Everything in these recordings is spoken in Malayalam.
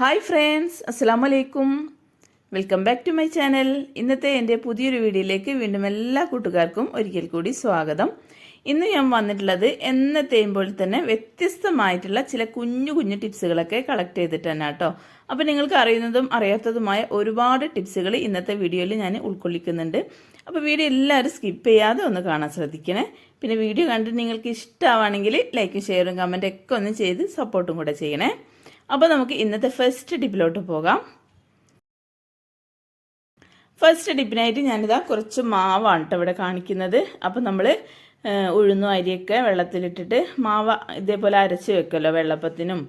ഹായ് ഫ്രണ്ട്സ് അസ്സാം വലൈക്കും welcome back to my channel. ഇന്നത്തെ എന്റെ പുതിയൊരു വീഡിയോയിലേക്ക് വീണ്ടും എല്ലാ കൂട്ടുകാർക്കും ഒരിക്കൽ കൂടി സ്വാഗതം. ഇന്ന് ഞാൻ വന്നിട്ടുള്ളത് എന്നത്തെയും പോലെ തന്നെ വ്യത്യസ്തമായിട്ടുള്ള ചില കുഞ്ഞു കുഞ്ഞു ടിപ്സുകളൊക്കെ കളക്ട് ചെയ്തിട്ട് തന്നെ കേട്ടോ. അപ്പോൾ നിങ്ങൾക്ക് അറിയുന്നതും അറിയാത്തതുമായ ഒരുപാട് ടിപ്സുകൾ ഇന്നത്തെ വീഡിയോയിൽ ഞാൻ ഉൾക്കൊള്ളിക്കുന്നുണ്ട്. അപ്പോൾ വീഡിയോ എല്ലാവരും സ്കിപ്പ് ചെയ്യാതെ ഒന്ന് കാണാൻ ശ്രദ്ധിക്കണേ. പിന്നെ വീഡിയോ കണ്ടിട്ട് നിങ്ങൾക്ക് ഇഷ്ടമാണെങ്കിൽ ലൈക്കും ഷെയറും ഒക്കെ ഒന്ന് ചെയ്ത് സപ്പോർട്ടും കൂടെ ചെയ്യണേ. അപ്പോൾ നമുക്ക് ഇന്നത്തെ ഫസ്റ്റ് ടിപ്പിലോട്ട് പോകാം. ഫസ്റ്റ് ടിപ്പിനായിട്ട് ഞാനിതാ കുറച്ച് മാവാണ് കേട്ടോ ഇവിടെ കാണിക്കുന്നത്. അപ്പോൾ നമ്മൾ ഉഴുന്നും അരിയൊക്കെ വെള്ളത്തിലിട്ടിട്ട് മാവ് ഇതേപോലെ അരച്ച് വെക്കുമല്ലോ വെള്ളപ്പത്തിനും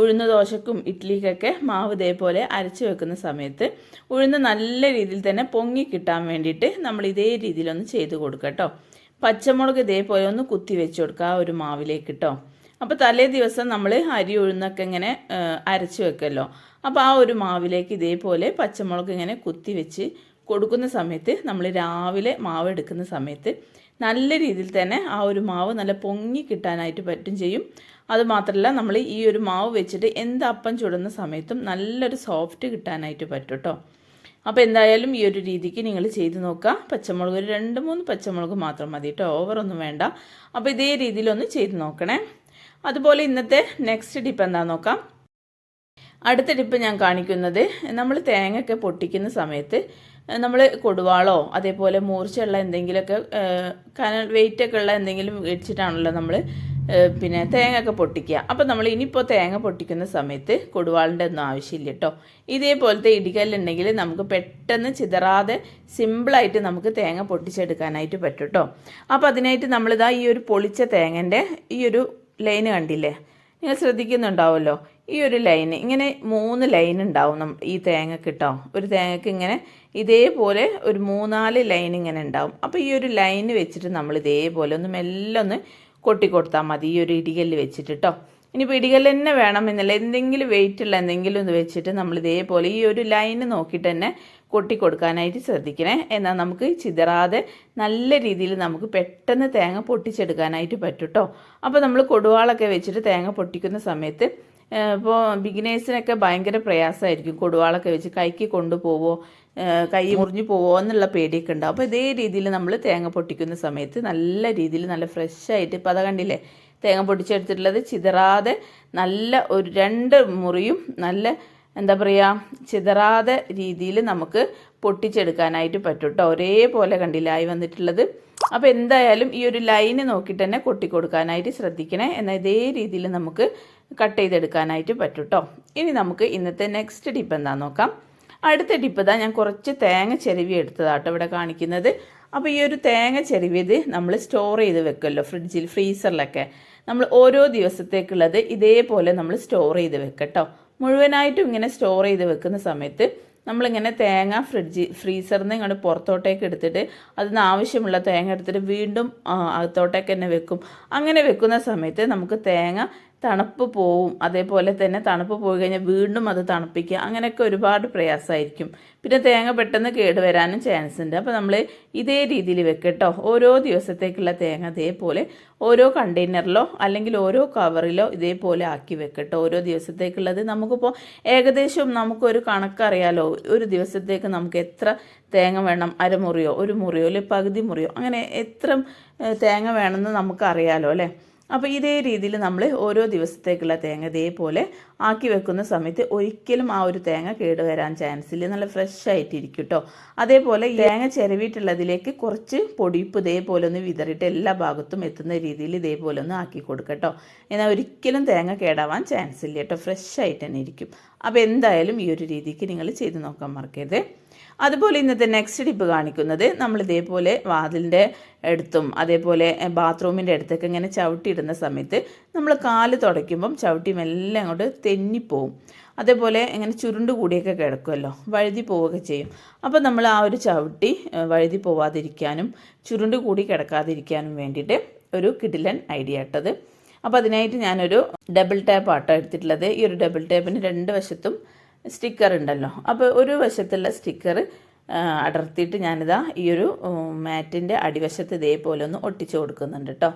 ഉഴുന്ന ദോശക്കും ഇഡ്ഡലിക്കൊക്കെ മാവ് ഇതേപോലെ അരച്ച് വെക്കുന്ന സമയത്ത് ഉഴുന്ന് നല്ല രീതിയിൽ തന്നെ പൊങ്ങി കിട്ടാൻ വേണ്ടിയിട്ട് നമ്മൾ ഇതേ രീതിയിലൊന്ന് ചെയ്ത് കൊടുക്കുക കേട്ടോ പച്ചമുളക് ഇതേപോലെ ഒന്ന് കുത്തി വെച്ച് കൊടുക്കുക ആ ഒരു മാവിലേക്ക് കേട്ടോ അപ്പോൾ തലേ ദിവസം നമ്മൾ അരി ഉഴുന്നൊക്കെ ഇങ്ങനെ അരച്ച് വെക്കല്ലോ. അപ്പോൾ ആ ഒരു മാവിലേക്ക് ഇതേപോലെ പച്ചമുളക് ഇങ്ങനെ കുത്തി വെച്ച് കൊടുക്കുന്ന സമയത്ത് നമ്മൾ രാവിലെ മാവ് എടുക്കുന്ന സമയത്ത് നല്ല രീതിയിൽ തന്നെ ആ ഒരു മാവ് നല്ല പൊങ്ങി കിട്ടാനായിട്ട് പറ്റും ചെയ്യും. അതുമാത്രമല്ല നമ്മൾ ഈ ഒരു മാവ് വെച്ചിട്ട് എന്ത് അപ്പം ചുടുന്ന സമയത്തും നല്ലൊരു സോഫ്റ്റ് കിട്ടാനായിട്ട് പറ്റും കേട്ടോ അപ്പോൾ എന്തായാലും ഈ ഒരു രീതിക്ക് നിങ്ങൾ ചെയ്ത് നോക്കുക. പച്ചമുളക് ഒരു രണ്ട് മൂന്ന് പച്ചമുളക് മാത്രം മതി കേട്ടോ. ഓവറൊന്നും വേണ്ട. അപ്പോൾ ഇതേ രീതിയിലൊന്ന് ചെയ്ത് നോക്കണേ. അതുപോലെ ഇന്നത്തെ നെക്സ്റ്റ് ടിപ്പ് എന്താണെന്ന് നോക്കാം. അടുത്ത ടിപ്പ് ഞാൻ കാണിക്കുന്നത് നമ്മൾ തേങ്ങയൊക്കെ പൊട്ടിക്കുന്ന സമയത്ത് നമ്മൾ കൊടുവാളോ അതേപോലെ മൂർച്ചയുള്ള എന്തെങ്കിലുമൊക്കെ കനൽ വെയിറ്റൊക്കെ ഉള്ള എന്തെങ്കിലും വെച്ചിട്ടാണല്ലോ നമ്മൾ പിന്നെ തേങ്ങയൊക്കെ പൊട്ടിക്കുക. അപ്പോൾ നമ്മൾ ഇനിയിപ്പോൾ തേങ്ങ പൊട്ടിക്കുന്ന സമയത്ത് കൊടുവാളിന്റെ ഒന്നും ആവശ്യമില്ല കേട്ടോ ഇതേപോലത്തെ ഇടികല്ലുണ്ടെങ്കിൽ നമുക്ക് പെട്ടെന്ന് ചിതറാതെ സിമ്പിളായിട്ട് നമുക്ക് തേങ്ങ പൊട്ടിച്ചെടുക്കാനായിട്ട് പറ്റും കേട്ടോ അപ്പോൾ അതിനായിട്ട് നമ്മളിതാ ഈ ഒരു പൊളിച്ച തേങ്ങന്റെ ഈ ഒരു ലൈന് കണ്ടില്ലേ? നിങ്ങൾ ശ്രദ്ധിക്കുന്നുണ്ടാവുമല്ലോ? ഈ ഒരു ലൈന് ഇങ്ങനെ മൂന്ന് ലൈൻ ഉണ്ടാവും ഈ തേങ്ങക്ക് കേട്ടോ ഒരു തേങ്ങക്ക് ഇങ്ങനെ ഇതേപോലെ ഒരു മൂന്നാൽ ലൈൻ ഇങ്ങനെ ഉണ്ടാവും. അപ്പോൾ ഈ ഒരു ലൈന് വെച്ചിട്ട് നമ്മൾ ഇതേപോലെ ഒന്ന് മെല്ലെ ഒന്ന് കൊട്ടിക്കൊടുത്താൽ മതി. ഈ ഒരു ഇടികല്ല് വെച്ചിട്ട് കേട്ടോ ഇനിയിപ്പോൾ ഇടികല്ല് തന്നെ വേണമെന്നില്ല എന്തെങ്കിലും വെയിറ്റ് ഉള്ള എന്തെങ്കിലും ഒന്ന് വെച്ചിട്ട് നമ്മൾ ഇതേപോലെ ഈ ഒരു ലൈന് നോക്കിയിട്ട് തന്നെ കൊട്ടി കൊടുക്കാനായിട്ട് ശ്രദ്ധിക്കണേ. എന്നാൽ നമുക്ക് ചിതറാതെ നല്ല രീതിയിൽ നമുക്ക് പെട്ടെന്ന് തേങ്ങ പൊട്ടിച്ചെടുക്കാനായിട്ട് പറ്റും കേട്ടോ അപ്പോൾ നമ്മൾ കൊടുവാളൊക്കെ വെച്ചിട്ട് തേങ്ങ പൊട്ടിക്കുന്ന സമയത്ത് ഇപ്പോൾ ബിഗിനേഴ്സിനൊക്കെ ഭയങ്കര പ്രയാസമായിരിക്കും കൊടുവാളൊക്കെ വെച്ച് കൈക്ക് കൊണ്ടുപോവോ കൈ മുറിഞ്ഞു പോവോ എന്നുള്ള പേടിയൊക്കെ ഉണ്ടാവും. അപ്പോൾ ഇതേ രീതിയിൽ നമ്മൾ തേങ്ങ പൊട്ടിക്കുന്ന സമയത്ത് നല്ല രീതിയിൽ നല്ല ഫ്രഷായിട്ട് ഇപ്പോൾ അത് കണ്ടില്ലേ തേങ്ങ പൊട്ടിച്ചെടുത്തിട്ടുള്ളത് ചിതറാതെ നല്ല ഒരു രണ്ട് മുറിയും നല്ല എന്താ പറയുക ചിതറാതെ രീതിയിൽ നമുക്ക് പൊട്ടിച്ചെടുക്കാനായിട്ട് പറ്റും കേട്ടോ ഒരേപോലെ കണ്ടില്ലായി വന്നിട്ടുള്ളത്. അപ്പോൾ എന്തായാലും ഈ ഒരു ലൈന് നോക്കിയിട്ട് തന്നെ കൊട്ടിക്കൊടുക്കാനായിട്ട് ശ്രദ്ധിക്കണേ. എന്നാൽ ഇതേ രീതിയിൽ നമുക്ക് കട്ട് ചെയ്തെടുക്കാനായിട്ട് പറ്റും കേട്ടോ ഇനി നമുക്ക് ഇന്നത്തെ നെക്സ്റ്റ് ടിപ്പ് എന്താണെന്ന് നോക്കാം. അടുത്ത ടിപ്പ് ഇതാ ഞാൻ കുറച്ച് തേങ്ങ ചെരുവി എടുത്തതാട്ടോ ഇവിടെ കാണിക്കുന്നത്. അപ്പോൾ ഈ ഒരു തേങ്ങ ചെരുവിയത് നമ്മൾ സ്റ്റോർ ചെയ്ത് വെക്കുമല്ലോ ഫ്രിഡ്ജിൽ ഫ്രീസറിലൊക്കെ നമ്മൾ ഓരോ ദിവസത്തേക്കുള്ളത് ഇതേപോലെ നമ്മൾ സ്റ്റോർ ചെയ്ത് വെക്കട്ടോ മുഴുവനായിട്ടും ഇങ്ങനെ സ്റ്റോർ ചെയ്ത് വെക്കുന്ന സമയത്ത് നമ്മളിങ്ങനെ തേങ്ങ ഫ്രിഡ്ജ് ഫ്രീസറിൽ നിന്ന് ഇങ്ങോട്ട് പുറത്തോട്ടേക്ക് എടുത്തിട്ട് അതിന് ആവശ്യമുള്ള തേങ്ങ എടുത്തിട്ട് വീണ്ടും അകത്തോട്ടേക്ക് തന്നെ വെക്കും. അങ്ങനെ വെക്കുന്ന സമയത്ത് നമുക്ക് തേങ്ങ തണുപ്പ് പോവും. അതേപോലെ തന്നെ തണുപ്പ് പോയി കഴിഞ്ഞാൽ വീണ്ടും അത് തണുപ്പിക്കുക. അങ്ങനെയൊക്കെ ഒരുപാട് പ്രയാസമായിരിക്കും. പിന്നെ തേങ്ങ പെട്ടെന്ന് കേടുവരാനും ചാൻസ് ഉണ്ട്. അപ്പോൾ നമ്മൾ ഇതേ രീതിയിൽ വെക്കട്ടോ ഓരോ ദിവസത്തേക്കുള്ള തേങ്ങ അതേപോലെ ഓരോ കണ്ടെയ്നറിലോ അല്ലെങ്കിൽ ഓരോ കവറിലോ ഇതേപോലെ ആക്കി വെക്കട്ടോ ഓരോ ദിവസത്തേക്കുള്ളത് നമുക്കിപ്പോൾ ഏകദേശം നമുക്കൊരു കണക്കറിയാലോ. ഒരു ദിവസത്തേക്ക് നമുക്ക് എത്ര തേങ്ങ വേണം? അരമുറിയോ ഒരു മുറിയോ അല്ലെങ്കിൽ പകുതി മുറിയോ? അങ്ങനെ എത്ര തേങ്ങ വേണമെന്ന് നമുക്കറിയാലോ അല്ലേ? അപ്പോൾ ഇതേ രീതിയിൽ നമ്മൾ ഓരോ ദിവസത്തേക്കുള്ള തേങ്ങ ഇതേപോലെ ആക്കി വെക്കുന്ന സമയത്ത് ഒരിക്കലും ആ ഒരു തേങ്ങ കേടുവരാൻ ചാൻസ് ഇല്ല. നല്ല ഫ്രഷ് ആയിട്ടിരിക്കും കേട്ടോ അതേപോലെ തേങ്ങ ചിരവിയിട്ടുള്ളതിലേക്ക് കുറച്ച് പൊടിപ്പ് ഇതേപോലെ ഒന്ന് വിതറിയിട്ട് എല്ലാ ഭാഗത്തും എത്തുന്ന രീതിയിൽ ഇതേപോലെ ഒന്ന് ആക്കി കൊടുക്കട്ടോ എന്നാൽ ഒരിക്കലും തേങ്ങ കേടാവാൻ ചാൻസ് ഇല്ല കേട്ടോ ഫ്രഷ് ആയിട്ട് തന്നെ ഇരിക്കും. അപ്പോൾ എന്തായാലും ഈ ഒരു രീതിക്ക് നിങ്ങൾ ചെയ്ത് നോക്കാൻ മറക്കരുത്. അതുപോലെ ഇന്നത്തെ നെക്സ്റ്റ് ടിപ്പ് കാണിക്കുന്നത് നമ്മൾ ഇതേപോലെ വാതിലിന്റെ അടുത്തും അതേപോലെ ബാത്റൂമിന്റെ അടുത്തൊക്കെ ഇങ്ങനെ ചവിട്ടിയിടുന്ന സമയത്ത് നമ്മൾ കാൽ തുടയ്ക്കുമ്പം ചവിട്ടി മെല്ലെ അങ്ങോട്ട് തെന്നിപ്പോവും. അതേപോലെ ഇങ്ങനെ ചുരുണ്ട് കൂടിയൊക്കെ കിടക്കുമല്ലോ വഴുതി പോവുകയൊക്കെ ചെയ്യും. അപ്പോൾ നമ്മൾ ആ ഒരു ചവിട്ടി വഴുതി പോവാതിരിക്കാനും ചുരുണ്ട് കൂടി കിടക്കാതിരിക്കാനും വേണ്ടിയിട്ട് ഒരു കിടിലൻ ഐഡിയ ഇട്ടത് അപ്പോൾ അതിനായിട്ട് ഞാനൊരു ഡബിൾ ടാപ്പ് ആട്ടോ എടുത്തിട്ടുള്ളത്. ഈ ഒരു ഡബിൾ ടാപ്പിന് രണ്ട് വശത്തും സ്റ്റിക്കർ ഉണ്ടല്ലോ. അപ്പോൾ ഒരു വശത്തുള്ള സ്റ്റിക്കർ അടർത്തിയിട്ട് ഞാനിതാ ഈ ഒരു മാറ്റിന്റെ അടിവശത്ത് ഇതേപോലെ ഒന്ന് ഒട്ടിച്ചു കൊടുക്കുന്നുണ്ട് കേട്ടോ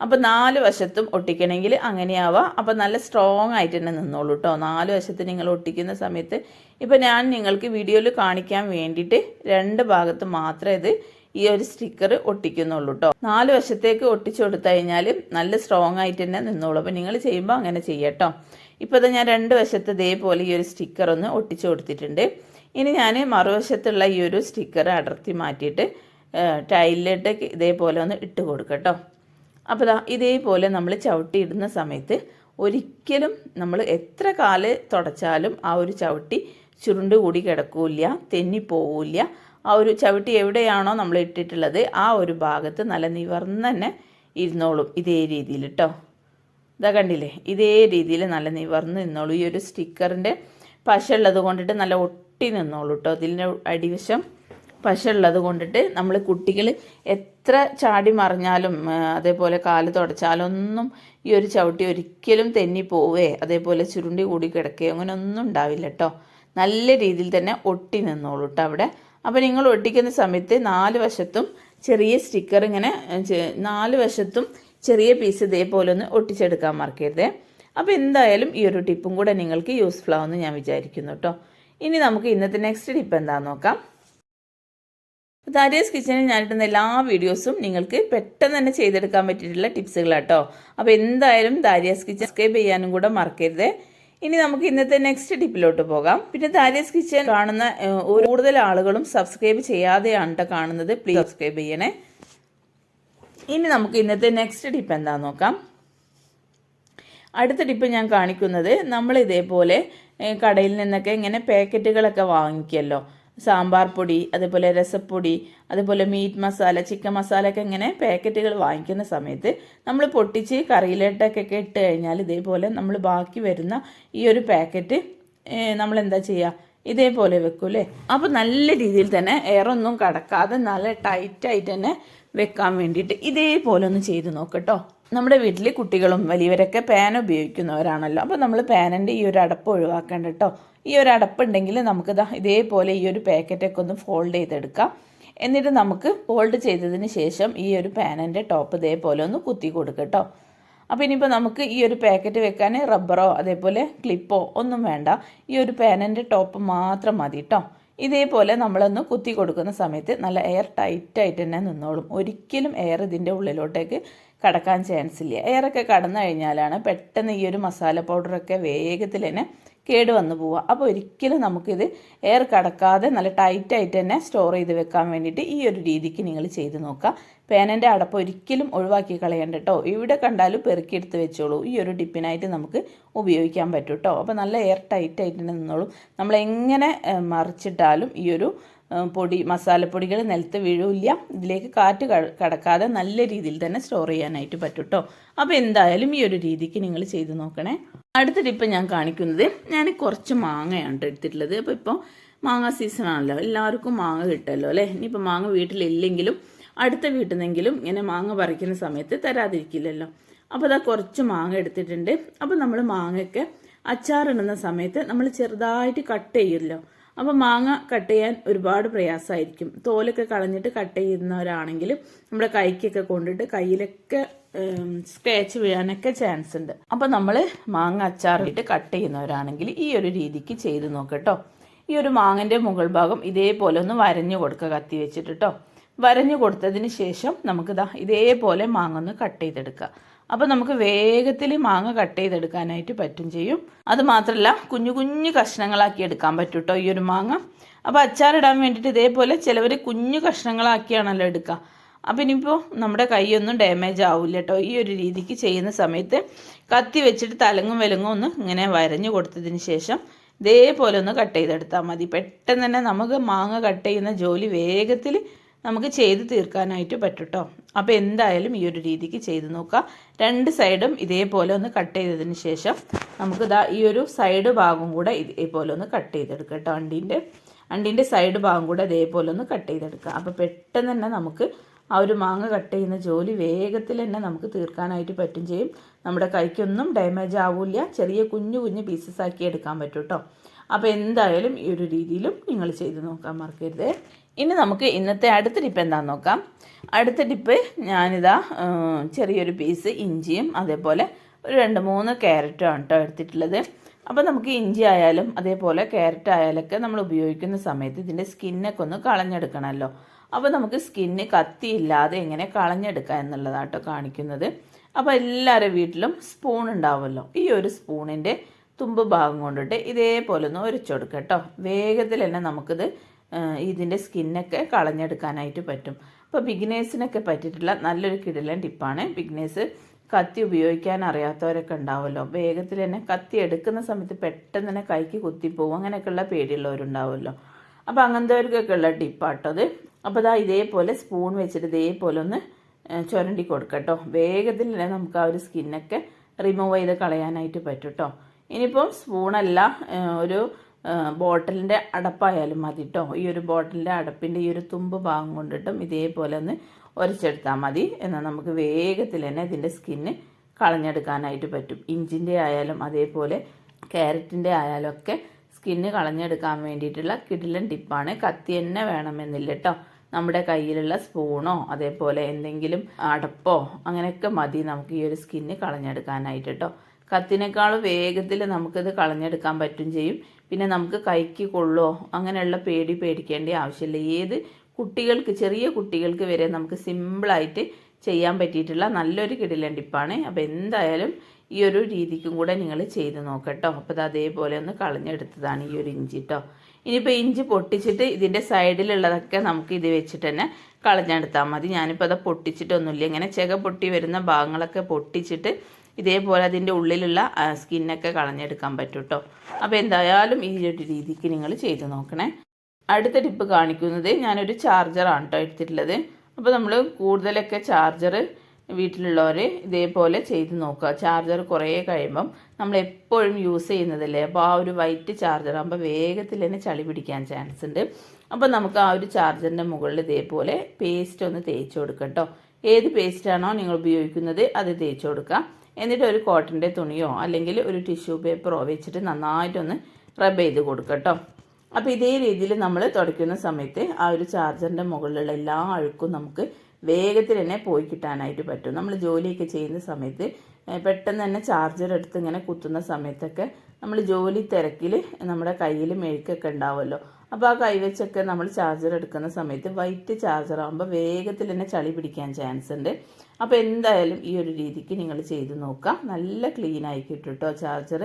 അപ്പോൾ നാല് വശത്തും ഒട്ടിക്കണമെങ്കിൽ അങ്ങനെയാവാം. അപ്പോൾ നല്ല സ്ട്രോങ് ആയിട്ട് തന്നെ നിന്നോളൂ കേട്ടോ നാല് വശത്ത് നിങ്ങൾ ഒട്ടിക്കുന്ന സമയത്ത് ഇപ്പോൾ ഞാൻ നിങ്ങൾക്ക് വീഡിയോയിൽ കാണിക്കാൻ വേണ്ടിയിട്ട് രണ്ട് ഭാഗത്ത് മാത്രമേ ഇത് ഈ ഒരു സ്റ്റിക്കർ ഒട്ടിക്കുന്നുള്ളൂ കേട്ടോ നാല് വശത്തേക്ക് ഒട്ടിച്ചു കൊടുത്തു കഴിഞ്ഞാൽ നല്ല സ്ട്രോങ് ആയിട്ട് തന്നെ നിന്നോളൂ. അപ്പോൾ നിങ്ങൾ ചെയ്യുമ്പോൾ അങ്ങനെ ചെയ്യട്ടോ. ഇപ്പോൾ ഇത് ഞാൻ രണ്ട് വശത്ത് ഇതേപോലെ ഈ ഒരു സ്റ്റിക്കർ ഒന്ന് ഒട്ടിച്ചു കൊടുത്തിട്ടുണ്ട്. ഇനി ഞാൻ മറുവശത്തുള്ള ഈ ഒരു സ്റ്റിക്കർ അടർത്തി മാറ്റിയിട്ട് ടൈലിലിട്ട് ഇതേപോലെ ഒന്ന് ഇട്ട് കൊടുക്കട്ടോ. അപ്പോൾ ദാ ഇതേപോലെ നമ്മൾ ചവിട്ടിയിടുന്ന സമയത്ത് ഒരിക്കലും നമ്മൾ എത്ര കാൽ തുടച്ചാലും ആ ഒരു ചവിട്ടി ചുരുണ്ട് കൂടി കിടക്കൂല തെന്നിപ്പോവില്ല ആ ഒരു ചവിട്ടി എവിടെയാണോ നമ്മൾ ഇട്ടിട്ടുള്ളത് ആ ഒരു ഭാഗത്ത് നല്ല നിവർന്ന് തന്നെ ഇരുന്നോളും ഇതേ രീതിയിൽ കേട്ടോ ഇതാ കണ്ടില്ലേ? ഇതേ രീതിയിൽ നല്ല നിവർന്ന് നിന്നോളൂ ഈ ഒരു സ്റ്റിക്കറിന്റെ പശ ഉള്ളത് കൊണ്ടിട്ട് നല്ല ഒട്ടി നിന്നോളൂ കേട്ടോ ഇതിന്റെ അടിവശം പശ ഉള്ളത് കൊണ്ടിട്ട് നമ്മൾ കുട്ടികൾ എത്ര ചാടി മറിഞ്ഞാലും അതേപോലെ കാൽ തുടച്ചാലൊന്നും ഈ ഒരു ചവിട്ടി ഒരിക്കലും തെന്നി പോവേ അതേപോലെ ചുരുണ്ടി കൂടി കിടക്കുകയോ അങ്ങനെ ഒന്നും ഉണ്ടാവില്ല കേട്ടോ നല്ല രീതിയിൽ തന്നെ ഒട്ടി നിന്നോളൂ കേട്ടോ അവിടെ. അപ്പോൾ നിങ്ങൾ ഒട്ടിക്കുന്ന സമയത്ത് നാല് വശത്തും ചെറിയ സ്റ്റിക്കർ ഇങ്ങനെ നാല് വശത്തും ചെറിയ പീസ് ഇതേപോലെ ഒന്ന് ഒട്ടിച്ചെടുക്കാൻ മറക്കരുത്. അപ്പോൾ എന്തായാലും ഈ ഒരു ടിപ്പും കൂടെ നിങ്ങൾക്ക് യൂസ്ഫുൾ ആവുമെന്ന് ഞാൻ വിചാരിക്കുന്നു കേട്ടോ ഇനി നമുക്ക് ഇന്നത്തെ നെക്സ്റ്റ് ടിപ്പ് എന്താണെന്ന് നോക്കാം. ദാരിയസ് കിച്ചണിൽ ഞാനിട്ടുന്ന എല്ലാ വീഡിയോസും നിങ്ങൾക്ക് പെട്ടെന്ന് തന്നെ ചെയ്തെടുക്കാൻ പറ്റിയിട്ടുള്ള ടിപ്സുകളാട്ടോ അപ്പോൾ എന്തായാലും ദാരിയസ് കിച്ചൺ സബ്സ്ക്രൈബ് ചെയ്യാനും കൂടെ മറക്കരുത്. ഇനി നമുക്ക് ഇന്നത്തെ നെക്സ്റ്റ് ടിപ്പിലോട്ട് പോകാം. പിന്നെ ദാരിയസ് കിച്ചൺ കാണുന്ന കൂടുതൽ ആളുകളും സബ്സ്ക്രൈബ് ചെയ്യാതെയാണ് കാണുന്നത്. പ്ലീസ് സബ്സ്ക്രൈബ് ചെയ്യണേ. ഇനി നമുക്ക് ഇന്നത്തെ നെക്സ്റ്റ് ടിപ്പ് എന്താണെന്ന് നോക്കാം. അടുത്ത ടിപ്പ് ഞാൻ കാണിക്കുന്നത് നമ്മൾ ഇതേപോലെ കടയിൽ നിന്നൊക്കെ ഇങ്ങനെ പാക്കറ്റുകളൊക്കെ വാങ്ങിക്കുമല്ലോ സാമ്പാർ പൊടി അതേപോലെ രസപ്പൊടി അതേപോലെ മീറ്റ് മസാല ചിക്കൻ മസാല ഒക്കെ ഇങ്ങനെ പാക്കറ്റുകൾ വാങ്ങിക്കുന്ന സമയത്ത് നമ്മൾ പൊട്ടിച്ച് കറിയിലോട്ടൊക്കെ ഇട്ട് കഴിഞ്ഞാൽ ഇതേപോലെ നമ്മൾ ബാക്കി വരുന്ന ഈ ഒരു പാക്കറ്റ് നമ്മൾ എന്താ ചെയ്യുക? ഇതേപോലെ വെക്കും അല്ലേ? അപ്പോൾ നല്ല രീതിയിൽ തന്നെ എയറൊന്നും കടക്കാതെ നല്ല ടൈറ്റായിട്ട് തന്നെ വെക്കാൻ വേണ്ടിയിട്ട് ഇതേപോലെ ഒന്ന് ചെയ്ത് നോക്കട്ടോ നമ്മുടെ വീട്ടിൽ കുട്ടികളും വലിയവരൊക്കെ പാൻ ഉപയോഗിക്കുന്നവരാണല്ലോ. അപ്പോൾ നമ്മൾ പാനിന്റെ ഈ ഒരു അടപ്പ് ഒഴിവാക്കേണ്ട കേട്ടോ ഈ ഒരു അടപ്പ് ഉണ്ടെങ്കിൽ നമുക്ക് ഇതേപോലെ ഈ ഒരു പാക്കറ്റൊക്കെ ഒന്ന് ഫോൾഡ് ചെയ്തെടുക്കാം. എന്നിട്ട് നമുക്ക് ഫോൾഡ് ചെയ്തതിന് ശേഷം ഈ ഒരു പാനിന്റെ ടോപ്പ് ഇതേപോലെ ഒന്ന് കുത്തി കൊടുക്കട്ടോ അപ്പോൾ ഇനിയിപ്പോൾ നമുക്ക് ഈ ഒരു പാക്കറ്റ് വെക്കാൻ റബ്ബറോ അതേപോലെ ക്ലിപ്പോ ഒന്നും വേണ്ട. ഈ ഒരു പാനിന്റെ ടോപ്പ് മാത്രം മതി കേട്ടോ ഇതേപോലെ നമ്മളൊന്ന് കുത്തി കൊടുക്കുന്ന സമയത്ത് നല്ല എയർ ടൈറ്റായിട്ട് തന്നെ നിന്നോളും. ഒരിക്കലും എയർ ഇതിന്റെ ഉള്ളിലോട്ടേക്ക് കടക്കാൻ ചാൻസ് ഇല്ല. എയറൊക്കെ കടന്നു കഴിഞ്ഞാലാണ് പെട്ടെന്ന് ഈ ഒരു മസാല പൗഡറൊക്കെ വേഗത്തിൽ തന്നെ കേട് വന്നു പോവുക. അപ്പോൾ ഒരിക്കലും നമുക്കിത് എയർ കടക്കാതെ നല്ല ടൈറ്റായിട്ട് തന്നെ സ്റ്റോർ ചെയ്ത് വെക്കാൻ വേണ്ടിയിട്ട് ഈ ഒരു രീതിക്ക് നിങ്ങൾ ചെയ്ത് നോക്കുക. പേനന്റെ അടപ്പ് ഒരിക്കലും ഒഴിവാക്കി കളയണ്ട കേട്ടോ ഇവിടെ കണ്ടാലും പെറുക്കിയെടുത്ത് വെച്ചോളൂ. ഈ ഒരു ടിപ്പിനായിട്ട് നമുക്ക് ഉപയോഗിക്കാൻ പറ്റും കേട്ടോ അപ്പോൾ നല്ല എയർ ടൈറ്റായിട്ട് തന്നെ നിന്നോളും. നമ്മൾ എങ്ങനെ മറിച്ചിട്ടാലും ഈ ഒരു പൊടി മസാലപ്പൊടികൾ നിലത്ത് വീഴില്ല. ഇതിലേക്ക് കാറ്റ് കടക്കാതെ നല്ല രീതിയിൽ തന്നെ സ്റ്റോർ ചെയ്യാനായിട്ട് പറ്റും കേട്ടോ അപ്പോൾ എന്തായാലും ഈ ഒരു രീതിക്ക് നിങ്ങൾ ചെയ്ത് നോക്കണേ. അടുത്ത ഞാൻ കാണിക്കുന്നത് ഞാൻ കുറച്ച് മാങ്ങയാണ് ട്ടോ എടുത്തിട്ടുള്ളത്. അപ്പോൾ ഇപ്പോൾ മാങ്ങ സീസൺ ആണല്ലോ എല്ലാവർക്കും മാങ്ങ കിട്ടുമല്ലോ അല്ലേ? ഇനിയിപ്പോൾ മാങ്ങ വീട്ടിലില്ലെങ്കിലും അടുത്ത വീട്ടിൽ നിന്നെങ്കിലും ഇങ്ങനെ മാങ്ങ പറിക്കുന്ന സമയത്ത് തരാതിരിക്കില്ലല്ലോ. അപ്പോൾ അതാ കുറച്ച് മാങ്ങ എടുത്തിട്ടുണ്ട്. അപ്പോൾ നമ്മൾ മാങ്ങയൊക്കെ അച്ചാറിടുന്ന സമയത്ത് നമ്മൾ ചെറുതായിട്ട് കട്ട് ചെയ്യുമല്ലോ. അപ്പോൾ മാങ്ങ കട്ട് ചെയ്യാൻ ഒരുപാട് പ്രയാസമായിരിക്കും. തോലൊക്കെ കളഞ്ഞിട്ട് കട്ട് ചെയ്യുന്നവരാണെങ്കിൽ നമ്മുടെ കൈക്കൊക്കെ കൊണ്ടിട്ട് കയ്യിലൊക്കെ സ്ക്രാച്ച് വീഴാനൊക്കെ ചാൻസ് ഉണ്ട്. അപ്പോൾ നമ്മൾ മാങ്ങ അച്ചാറിട്ട് കട്ട് ചെയ്യുന്നവരാണെങ്കിൽ ഈ ഒരു രീതിക്ക് ചെയ്ത് നോക്കട്ടോ ഈ ഒരു മാങ്ങന്റെ മുകൾ ഭാഗം ഇതേപോലെ ഒന്ന് വരഞ്ഞു കൊടുക്കുക കത്തി വെച്ചിട്ട് കേട്ടോ വരഞ്ഞു കൊടുത്തതിന് ശേഷം നമുക്കിതാ ഇതേപോലെ മാങ്ങ ഒന്ന് കട്ട് ചെയ്തെടുക്കുക അപ്പോൾ നമുക്ക് വേഗത്തിൽ മാങ്ങ കട്ട് ചെയ്തെടുക്കാനായിട്ട് പറ്റും ചെയ്യും. അത് മാത്രമല്ല കുഞ്ഞു കുഞ്ഞു കഷ്ണങ്ങളാക്കി എടുക്കാൻ പറ്റും കേട്ടോ ഈ ഒരു മാങ്ങ. അപ്പോൾ അച്ചാറിടാൻ വേണ്ടിയിട്ട് ഇതേപോലെ ചിലവർ കുഞ്ഞു കഷ്ണങ്ങളാക്കിയാണല്ലോ എടുക്കുക അപ്പം ഇനിയിപ്പോൾ നമ്മുടെ കൈയൊന്നും ഡാമേജ് ആവില്ല കേട്ടോ ഈ ഒരു രീതിക്ക് ചെയ്യുന്ന സമയത്ത് കത്തി വെച്ചിട്ട് തലങ്ങും വിലങ്ങും ഒന്ന് ഇങ്ങനെ വരഞ്ഞു കൊടുത്തതിന് ശേഷം ഇതേപോലെ ഒന്ന് കട്ട് ചെയ്തെടുത്താൽ മതി. പെട്ടെന്ന് തന്നെ നമുക്ക് മാങ്ങ കട്ട് ചെയ്യുന്ന ജോലി വേഗത്തിൽ നമുക്ക് ചെയ്ത് തീർക്കാനായിട്ട് പറ്റും കേട്ടോ അപ്പോൾ എന്തായാലും ഈ ഒരു രീതിക്ക് ചെയ്ത് നോക്കുക രണ്ട് സൈഡും ഇതേപോലെ ഒന്ന് കട്ട് ചെയ്തതിന് ശേഷം നമുക്ക് ഇതാ ഈ ഒരു സൈഡ് ഭാഗം കൂടെ ഇതേപോലെ ഒന്ന് കട്ട് ചെയ്തെടുക്കുക കേട്ടോ അണ്ടീന്റെ. അണ്ടീന്റെ സൈഡ് ഭാഗം കൂടെ ഇതേപോലെ ഒന്ന് കട്ട് ചെയ്തെടുക്കുക അപ്പോൾ പെട്ടെന്ന് തന്നെ നമുക്ക് ആ ഒരു മാങ്ങ കട്ട് ചെയ്യുന്ന ജോലി വേഗത്തിൽ തന്നെ നമുക്ക് തീർക്കാനായിട്ട് പറ്റും ചെയ്യും. നമ്മുടെ കൈക്കൊന്നും ഡാമേജ് ആവില്ല. ചെറിയ കുഞ്ഞു കുഞ്ഞു പീസസ് ആക്കി എടുക്കാൻ പറ്റും കേട്ടോ. അപ്പോൾ എന്തായാലും ഈ ഒരു രീതിയിലും നിങ്ങൾ ചെയ്ത് നോക്കാൻ മറക്കരുത്. ഇനി നമുക്ക് ഇന്നത്തെ അടുത്ത ടിപ്പ് എന്താണെന്ന് നോക്കാം. അടുത്ത ടിപ്പ് ഞാനിതാ ചെറിയൊരു പീസ് ഇഞ്ചിയും അതേപോലെ ഒരു രണ്ട് മൂന്ന് ക്യാരറ്റും ആണ് കേട്ടോ എടുത്തിട്ടുള്ളത്. അപ്പോൾ നമുക്ക് ഇഞ്ചി ആയാലും അതേപോലെ ക്യാരറ്റ് ആയാലൊക്കെ നമ്മൾ ഉപയോഗിക്കുന്ന സമയത്ത് ഇതിന്റെ സ്കിന്നൊക്കെ ഒന്ന് കളഞ്ഞെടുക്കണമല്ലോ അപ്പോൾ നമുക്ക് സ്കിന്ന് കത്തിയില്ലാതെ എങ്ങനെ കളഞ്ഞെടുക്കാം എന്നുള്ളതാണ് കേട്ടോ കാണിക്കുന്നത്. അപ്പോൾ എല്ലാവരുടെ വീട്ടിലും സ്പൂൺ ഉണ്ടാവുമല്ലോ ഈ ഒരു സ്പൂണിന്റെ തുമ്പ് ഭാഗം കൊണ്ടിട്ട് ഇതേപോലെ ഒന്ന് ഒരച്ചെടുക്കുക കേട്ടോ വേഗത്തിൽ തന്നെ നമുക്കിത് ഇതിന്റെ സ്കിന്നൊക്കെ കളഞ്ഞെടുക്കാനായിട്ട് പറ്റും. അപ്പോൾ ബിഗിനേഴ്സിനൊക്കെ പറ്റിയിട്ടുള്ള നല്ലൊരു കിടിലൻ ടിപ്പാണ്. ബിഗിനേഴ്സ് കത്തി ഉപയോഗിക്കാൻ അറിയാത്തവരൊക്കെ ഉണ്ടാവുമല്ലോ. വേഗത്തിൽ തന്നെ കത്തി എടുക്കുന്ന സമയത്ത് പെട്ടെന്ന് തന്നെ കൈക്ക് കുത്തിപ്പോവും അങ്ങനെയൊക്കെയുള്ള പേടിയുള്ളവരുണ്ടാവുമല്ലോ. അപ്പോൾ അങ്ങനത്തെവർക്കൊക്കെ ഉള്ള ടിപ്പാട്ടോ അത്. അപ്പോൾ ഇതാ ഇതേപോലെ സ്പൂൺ വെച്ചിട്ട് ഇതേപോലെ ഒന്ന് ചുരണ്ടി കൊടുക്കട്ടോ. വേഗത്തിൽ തന്നെ നമുക്ക് ആ ഒരു സ്കിന്നൊക്കെ റിമൂവ് ചെയ്ത് കളയാനായിട്ട് പറ്റും കേട്ടോ ഇനിയിപ്പം സ്പൂണല്ല ഒരു ബോട്ടിലിന്റെ അടപ്പായാലും മതി കേട്ടോ ഈ ഒരു ബോട്ടിലിന്റെ അടപ്പിന്റെ ഈ ഒരു തുമ്പ് ഭാഗം കൊണ്ടിട്ടും ഇതേപോലെ ഒന്ന് ഉരച്ചെടുത്താൽ മതി എന്നാൽ നമുക്ക് വേഗത്തിൽ തന്നെ ഇതിന്റെ സ്കിന്ന് കളഞ്ഞെടുക്കാനായിട്ട് പറ്റും. ഇഞ്ചിന്റെ ആയാലും അതേപോലെ ക്യാരറ്റിന്റെ ആയാലും ഒക്കെ സ്കിന്ന് കളഞ്ഞെടുക്കാൻ വേണ്ടിയിട്ടുള്ള കിടിലൻ ടിപ്പാണ്. കത്തി തന്നെ വേണമെന്നില്ല കേട്ടോ നമ്മുടെ കയ്യിലുള്ള സ്പൂണോ അതേപോലെ എന്തെങ്കിലും അടപ്പോ അങ്ങനെയൊക്കെ മതി നമുക്ക് ഈ ഒരു സ്കിന്ന് കളഞ്ഞെടുക്കാനായിട്ട് കേട്ടോ കത്തിനേക്കാളും വേഗത്തിൽ നമുക്കിത് കളഞ്ഞെടുക്കാൻ പറ്റും ചെയ്യും. പിന്നെ നമുക്ക് കൈക്ക് കൊള്ളോ അങ്ങനെയുള്ള പേടി പേടിക്കേണ്ട ആവശ്യമില്ല. ഏത് കുട്ടികൾക്ക് ചെറിയ കുട്ടികൾക്ക് വരെ നമുക്ക് സിമ്പിളായിട്ട് ചെയ്യാൻ പറ്റിയിട്ടുള്ള നല്ലൊരു കിടിലൻ ടിപ്പാണ്. അപ്പോൾ എന്തായാലും ഈ ഒരു രീതിക്കും കൂടെ നിങ്ങൾ ചെയ്ത് നോക്കട്ടോ അപ്പോൾ അത് അതേപോലെ ഒന്ന് കളഞ്ഞെടുത്തതാണ് ഈ ഒരു ഇഞ്ചി കേട്ടോ ഇനിയിപ്പോൾ ഇഞ്ചി പൊട്ടിച്ചിട്ട് ഇതിന്റെ സൈഡിലുള്ളതൊക്കെ നമുക്ക് ഇത് വെച്ചിട്ട് തന്നെ കളഞ്ഞെടുത്താൽ മതി. ഞാനിപ്പോൾ അത് പൊട്ടിച്ചിട്ടൊന്നുമില്ല. ഇങ്ങനെ ചെക പൊട്ടി വരുന്ന ഭാഗങ്ങളൊക്കെ പൊട്ടിച്ചിട്ട് ഇതേപോലെ അതിന്റെ ഉള്ളിലുള്ള സ്കിന്നൊക്കെ കളഞ്ഞെടുക്കാൻ പറ്റും കേട്ടോ അപ്പോൾ എന്തായാലും ഈ ഒരു രീതിക്ക് നിങ്ങൾ ചെയ്ത് നോക്കണേ. അടുത്ത ടിപ്പ് കാണിക്കുന്നത് ഞാനൊരു ചാർജറാണ് കേട്ടോ എടുത്തിട്ടുള്ളത്. അപ്പോൾ നമ്മൾ കൂടുതലൊക്കെ ചാർജർ വീട്ടിലുള്ളവർ ഇതേപോലെ ചെയ്ത് നോക്കുക. ചാർജർ കുറേ കഴിയുമ്പം നമ്മൾ എപ്പോഴും യൂസ് ചെയ്യുന്നതല്ലേ? അപ്പോൾ ആ ഒരു വൈറ്റ് ചാർജർ ആകുമ്പോൾ വേഗത്തിൽ തന്നെ ചളി പിടിക്കാൻ ചാൻസ് ഉണ്ട്. അപ്പോൾ നമുക്ക് ആ ഒരു ചാർജറിന്റെ മുകളിൽ ഇതേപോലെ പേസ്റ്റ് ഒന്ന് തേച്ച് കൊടുക്കുക കേട്ടോ ഏത് പേസ്റ്റാണോ നിങ്ങൾ ഉപയോഗിക്കുന്നത് അത് തേച്ച് കൊടുക്കുക. എന്നിട്ട് ഒരു കോട്ടന്റെ തുണിയോ അല്ലെങ്കിൽ ഒരു ടിഷ്യൂ പേപ്പറോ വെച്ചിട്ട് നന്നായിട്ടൊന്ന് റബ് ചെയ്ത് കൊടുക്കുക കേട്ടോ അപ്പോൾ ഇതേ രീതിയിൽ നമ്മൾ തുടയ്ക്കുന്ന സമയത്ത് ആ ഒരു ചാർജറിന്റെ മുകളിലുള്ള എല്ലാ അഴുക്കും നമുക്ക് വേഗത്തിൽ തന്നെ പോയി കിട്ടാനായിട്ട് പറ്റും. നമ്മൾ ജോലിയൊക്കെ ചെയ്യുന്ന സമയത്ത് പെട്ടെന്ന് തന്നെ ചാർജർ എടുത്ത് ഇങ്ങനെ കുത്തുന്ന സമയത്തൊക്കെ നമ്മൾ ജോലി തിരക്കിൽ നമ്മുടെ കയ്യിൽ മെഴുക്കൊക്കെ ഉണ്ടാവുമല്ലോ. അപ്പോൾ ആ കൈവച്ചൊക്കെ നമ്മൾ ചാർജർ എടുക്കുന്ന സമയത്ത് വൈറ്റ് ചാർജർ ആകുമ്പോൾ വേഗത്തിൽ തന്നെ ചളി പിടിക്കാൻ ചാൻസ് ഉണ്ട്. അപ്പോൾ എന്തായാലും ഈ ഒരു രീതിക്ക് നിങ്ങൾ ചെയ്ത് നോക്കാം. നല്ല ക്ലീൻ ആയി കിട്ടും ചാർജർ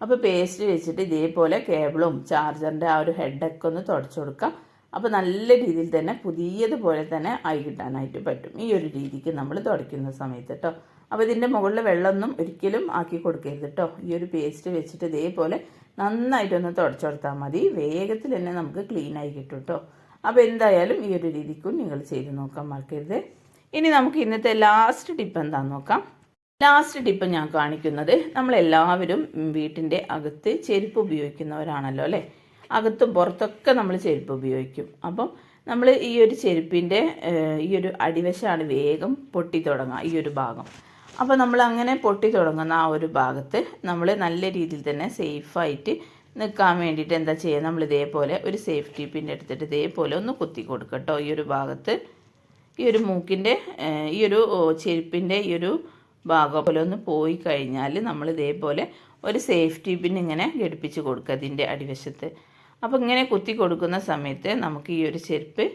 അപ്പോൾ പേസ്റ്റ് വെച്ചിട്ട് ഇതേപോലെ കേബിളും ചാർജറിന്റെ ആ ഒരു ഹെഡൊക്കെ ഒന്ന് തുടച്ചു കൊടുക്കാം. അപ്പോൾ നല്ല രീതിയിൽ തന്നെ പുതിയതുപോലെ തന്നെ ആയി കിട്ടാനായിട്ട് പറ്റും. ഈ ഒരു രീതിക്ക് നമ്മൾ തുടയ്ക്കുന്ന സമയത്ത് കേട്ടോ അപ്പോൾ ഇതിന്റെ മുകളിൽ വെള്ളമൊന്നും ഒരിക്കലും ആക്കി കൊടുക്കരുത് കേട്ടോ ഈ ഒരു പേസ്റ്റ് വെച്ചിട്ട് ഇതേപോലെ നന്നായിട്ടൊന്ന് തുടച്ചു കൊടുത്താൽ മതി. വേഗത്തിൽ തന്നെ നമുക്ക് ക്ലീൻ ആയി കിട്ടും കേട്ടോ അപ്പോൾ എന്തായാലും ഈ ഒരു രീതിക്കും നിങ്ങൾ ചെയ്ത് നോക്കാൻ മറക്കരുത്. ഇനി നമുക്ക് ഇന്നത്തെ ലാസ്റ്റ് ടിപ്പ് എന്താണെന്ന് നോക്കാം. ലാസ്റ്റ് ടിപ്പ് ഞാൻ കാണിക്കുന്നത് നമ്മളെല്ലാവരും വീട്ടിന്റെ അകത്ത് ചെരുപ്പ് ഉപയോഗിക്കുന്നവരാണല്ലോ അല്ലേ? അകത്തും പുറത്തൊക്കെ നമ്മൾ ചെരുപ്പ് ഉപയോഗിക്കും. അപ്പം നമ്മൾ ഈ ഒരു ചെരുപ്പിന്റെ ഈ ഒരു അടിവശമാണ് വേഗം പൊട്ടി തുടങ്ങുക ഈ ഒരു ഭാഗം. അപ്പോൾ നമ്മൾ അങ്ങനെ പൊട്ടി തുടങ്ങുന്ന ആ ഒരു ഭാഗത്ത് നമ്മൾ നല്ല രീതിയിൽ തന്നെ സേഫായിട്ട് നിൽക്കാൻ വേണ്ടിയിട്ട് എന്താ ചെയ്യുക? നമ്മൾ ഇതേപോലെ ഒരു സേഫ്റ്റി പിൻ എടുത്തിട്ട് ഇതേപോലെ ഒന്ന് കുത്തി കൊടുക്കുക കേട്ടോ. ഈ ഒരു ഭാഗത്ത് ഈ ഒരു മൂക്കിന്റെ ഈ ഒരു ചെരുപ്പിന്റെ ഈ ഒരു ഭാഗം പോലെ ഒന്ന് പോയി കഴിഞ്ഞാൽ നമ്മൾ ഇതേപോലെ ഒരു സേഫ്റ്റി പിൻ ഇങ്ങനെ ഘടിപ്പിച്ച് കൊടുക്കുക അതിന്റെ അടിവശത്ത്. അപ്പോൾ ഇങ്ങനെ കുത്തി കൊടുക്കുന്ന സമയത്ത് നമുക്ക് ഈ ഒരു ചെരുപ്പ്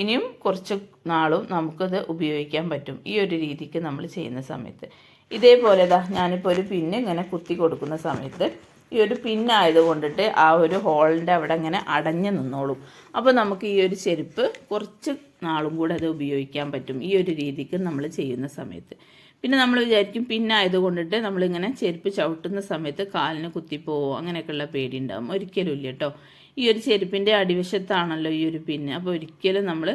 ഇനിയും കുറച്ച് നാളും നമുക്കത് ഉപയോഗിക്കാൻ പറ്റും. ഈ ഒരു രീതിക്ക് നമ്മൾ ചെയ്യുന്ന സമയത്ത്. ഇതേപോലെ ഇതാ ഞാനിപ്പോൾ ഒരു പിന്ന് ഇങ്ങനെ കുത്തി കൊടുക്കുന്ന സമയത്ത് ഈ ഒരു പിന്നായത് കൊണ്ടിട്ട് ആ ഒരു ഹോളിന്റെ അവിടെ ഇങ്ങനെ അടഞ്ഞു നിന്നോളും. അപ്പോൾ നമുക്ക് ഈ ഒരു ചെരുപ്പ് കുറച്ച് നാളും കൂടെ അത് ഉപയോഗിക്കാൻ പറ്റും. ഈ ഒരു രീതിക്ക് നമ്മൾ ചെയ്യുന്ന സമയത്ത്. പിന്നെ നമ്മൾ വിചാരിക്കും പിന്നായത് കൊണ്ടിട്ട് നമ്മളിങ്ങനെ ചെരുപ്പ് ചവിട്ടുന്ന സമയത്ത് കാലിന് കുത്തിപ്പോവോ അങ്ങനെയൊക്കെയുള്ള പേടി ഉണ്ടാവും. ഒരിക്കലും ഇല്ല കേട്ടോ ഈ ഒരു ചെരുപ്പിന്റെ അടിവശത്താണല്ലോ ഈ ഒരു പിന്ന് അപ്പോൾ ഒരിക്കലും നമ്മൾ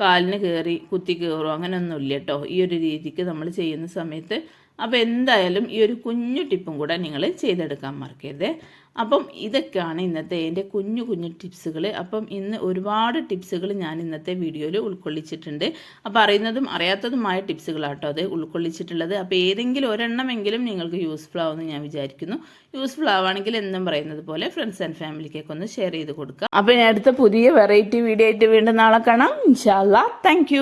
കാലിന് കയറി കുത്തി കയറുമോ അങ്ങനെയൊന്നുമില്ല കേട്ടോ ഈ ഒരു രീതിക്ക് നമ്മൾ ചെയ്യുന്ന സമയത്ത് അപ്പോൾ എന്തായാലും ഈ ഒരു കുഞ്ഞു ടിപ്പും കൂടെ നിങ്ങൾ ചെയ്തെടുക്കാൻ മറക്കരുത്. അപ്പം ഇതൊക്കെയാണ് ഇന്നത്തെ എന്റെ കുഞ്ഞു കുഞ്ഞു ടിപ്സുകൾ അപ്പം ഇന്ന് ഒരുപാട് ടിപ്സുകൾ ഞാൻ ഇന്നത്തെ വീഡിയോയിൽ ഉൾക്കൊള്ളിച്ചിട്ടുണ്ട്. അപ്പം അറിയുന്നതും അറിയാത്തതുമായ ടിപ്സുകളാട്ടോ അത് ഉൾക്കൊള്ളിച്ചിട്ടുള്ളത്. അപ്പോൾ ഏതെങ്കിലും ഒരെണ്ണമെങ്കിലും നിങ്ങൾക്ക് യൂസ്ഫുൾ ആവുമെന്ന് ഞാൻ വിചാരിക്കുന്നു. യൂസ്ഫുൾ ആവുകയാണെങ്കിൽ എന്നും പറയുന്നത് പോലെ ഫ്രണ്ട്സ് ആൻഡ് ഫാമിലിക്കൊക്കെ ഒന്ന് ഷെയർ ചെയ്ത് കൊടുക്കുക. അപ്പോൾ ഞാൻ അടുത്ത പുതിയ വെറൈറ്റി വീഡിയോ ആയിട്ട് വീണ്ടും നാളെ കാണാം. ഇൻഷാല്ല താങ്ക്